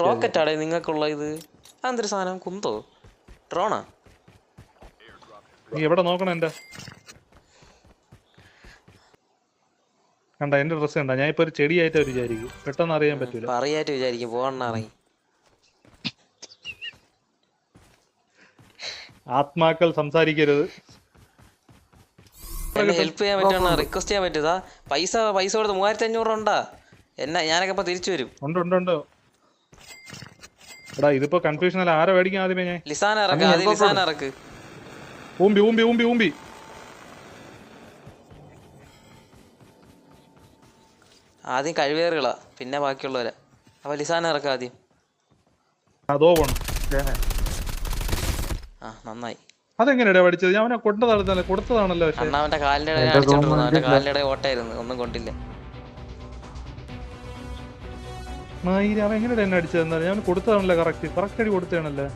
Rocket ആടേ നിങ്ങൾക്കുള്ള ഇത്? അതെന്തൊരു സാധനം? കുന്തോ? ഡ്രോണാ? നീ എവിടെ നോക്കണം എന്റെ? കണ്ട എന്റെ ഡ്രസ് കണ്ട? ഞാൻ ഇപ്പൊ ഒരു ചെടിയായിട്ട് വിചാരിക്കും. പെട്ടെന്ന് അറിയാൻ പറ്റൂല. പറയായിട്ട് വിചാരിക്കും. പോകണ ആത്മാക്കൾ സംസാരിക്കരുത്. എന്നെ ഹെൽപ്പ് ചെയ്യാൻ പറ്റുന്ന റിക്വസ്റ്റ് ചെയ്യാൻ പറ്റുതാ പൈസ പൈസ കൊടുത്ത് മൂവായിരത്തി അഞ്ഞൂറ് ഉണ്ടാ? എന്നാ ഞാനൊക്കെ ഇപ്പൊ തിരിച്ചു വരും. ഉണ്ട് ഉണ്ട് ഉണ്ട്. എടാ ഇതിപ്പോ കൺഫ്യൂഷൻ അല്ല. ആരെ മേടിക്കാൻ ആദ്യമേ ഞാൻ? ലിസാന ഇറക്ക് ആദ്യം ലിസാന ഇറക്ക്. ഊമ്പി ഊമ്പി ഊമ്പി ഊമ്പി. ആദ്യം കഴിവേറുകളാ പിന്നെ ബാക്കിയുള്ളവരാ. അപ്പൊ ലിസാൻ ഇറക്ക ആദ്യം. അതോ പോണം. ആ നന്നായി. അതെങ്ങനെയാ പഠിച്ചത്? ഞാൻ അവനെ കൊണ്ടതാണല്ലോ കൊടുത്തതാണല്ലോ പക്ഷെ. അണ്ണാവന്റെ കാലിന്റെ കാലിന്റെ ഓട്ടായിരുന്നു ഒന്നും കൊണ്ടില്ല. മയിൽ അവൻ എങ്ങനെ എന്നെ അടിച്ചതെന്നാ ഞാൻ കൊടുത്തതാണല്ലോ കറക്റ്റ് കറക്റ്റ് അടി കൊടുത്തതാണല്ലേ?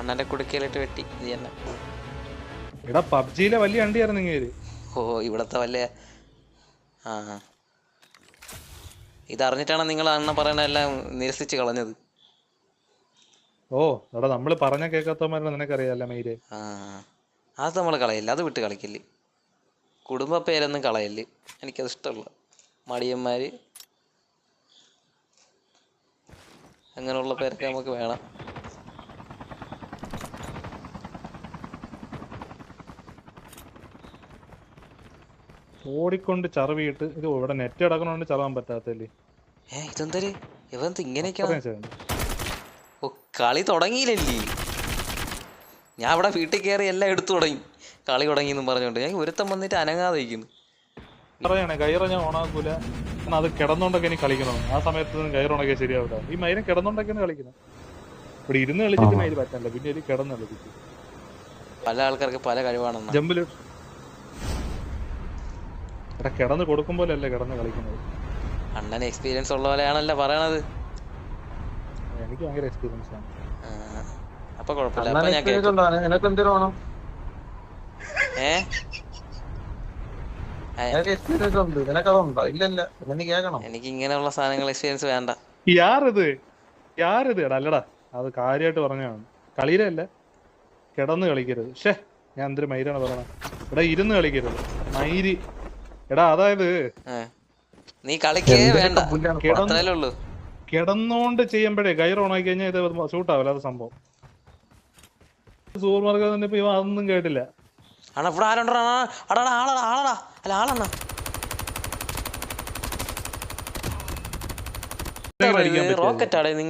അന്നെ കുടുക്കയിലിട്ട് വെട്ടി. ഇത് തന്നെ. എടാ പബ്ജിയിലെ വലിയ അണ്ടിയായിരുന്നു ഇങ്ങേര്. ഓ ഇവിടത്തെ വല്ല ആ. ഇതറിഞ്ഞിട്ടാണ് നിങ്ങൾ അണ്ണ പറയണ എല്ലാം നിരസിച്ച് കളഞ്ഞത്? ഓ എടാ നമ്മൾ പറഞ്ഞ കേൾക്കാത്തവന്മാരെ നിനക്കറിയാലോ മയിൽ. ആ അത് നമ്മൾ കളയില്ല? അത് വിട്ട് കളിക്കില്ല? കുടുംബ പേരൊന്നും കളയില്ല? എനിക്കത് ഇഷ്ടമുള്ള മടിയന്മാര് അങ്ങനെയുള്ള പേരൊക്കെ നമുക്ക് വേണം. ഓടിക്കൊണ്ട് ചറവിയിട്ട് ഇത് ഇവിടെ നെറ്റ് അടക്കണോണ്ട് ചറവാൻ പറ്റാത്തല്ലേ? ഏ ഇതെന്തര് ഇവന്ത് ഇങ്ങനെയൊക്കെയാണ് ഓ കളി തുടങ്ങിയില്ലല്ലേ? ഞാൻ അവിടെ വീട്ടിൽ കയറി എല്ലാം എടുത്തു തുടങ്ങി. കളി തുടങ്ങി എന്നും പറഞ്ഞോണ്ട് ഞാൻ ഒരുത്തം വന്നിട്ട് അനങ്ങാതെ ഇരിക്കുന്നു. പറയണേ കയറ ഞാൻ ഓണാക്കൂല. കാരണം അത് കിടന്നോണ്ടൊക്കെ ഇനി കളിക്കണം. ആ സമയത്ത് കയറുണൊക്കെ ശരിയാവില്ല. ഈ മൈനം കിടന്നോണ്ടൊക്കെയാണ് കളിക്കണം. ഇവിടെ ഇരുന്ന് കളിച്ചിട്ട് മയിൽ പറ്റാനില്ല. പിന്നെ ഒരു കിടന്ന് കളിക്കും. പല ആൾക്കാർക്ക് പല കഴിവാണ് ജമ്പിൽ. എടാ കിടന്ന് പോലെയല്ലേ കിടന്ന് കളിക്കുന്നത്. അണ്ണൻ എക്സ്പീരിയൻസ് ഉള്ള പോലെയാണല്ലോ പറയണത്. എനിക്ക് ഭയങ്കര എക്സ്പീരിയൻസ് ആണ്. അപ്പൊ കുഴപ്പമില്ല. അപ്പൊ ഞാൻ ഏ നിനക്ക് എക്സ്പീരിയൻസ് ഉണ്ട് നിനക്കതുണ്ടോ ഇല്ലല്ല പിന്നെ നീ കേൾക്കണം എനിക്ക് ഇങ്ങനെയുള്ള സാധനങ്ങൾ എക്സ്പീരിയൻസ് വേണ്ട. യാറിത്. യാറിത് എടാ അല്ലടാ. അത് കാര്യമായിട്ട് പറഞ്ഞതാണ്. കളിയിലല്ല. കിടന്ന് കളിക്കരുത്. ഷേ ഞാൻ എന്തൊരു മൈരാണ് പറഞ്ഞത് എടാ ഇരുന്ന് കളിക്കരുത്. മൈരി. എടാ അതായത് നീ കളിക്കേ വേണ്ട. കിടന്ന് ഉള്ളൂ. കിടന്നോണ്ട് ചെയ്യുമ്പോഴേ കയർ ഓണാക്കി കഴിഞ്ഞാൽ ഇത് ഷൂട്ട് ആവില്ല അത് സംഭവം സൂപ്പർ മാർക്കറ്റ് ഇപ്പൊ ഇവ അതൊന്നും കേട്ടില്ല. ആണോ ഇവിടെ ആരുണ്ടോ? അടാ ആളടാ ആളടാ അല്ല ആളെന്നാ? റോക്കറ്റ് ആടേ നിങ്ങൾ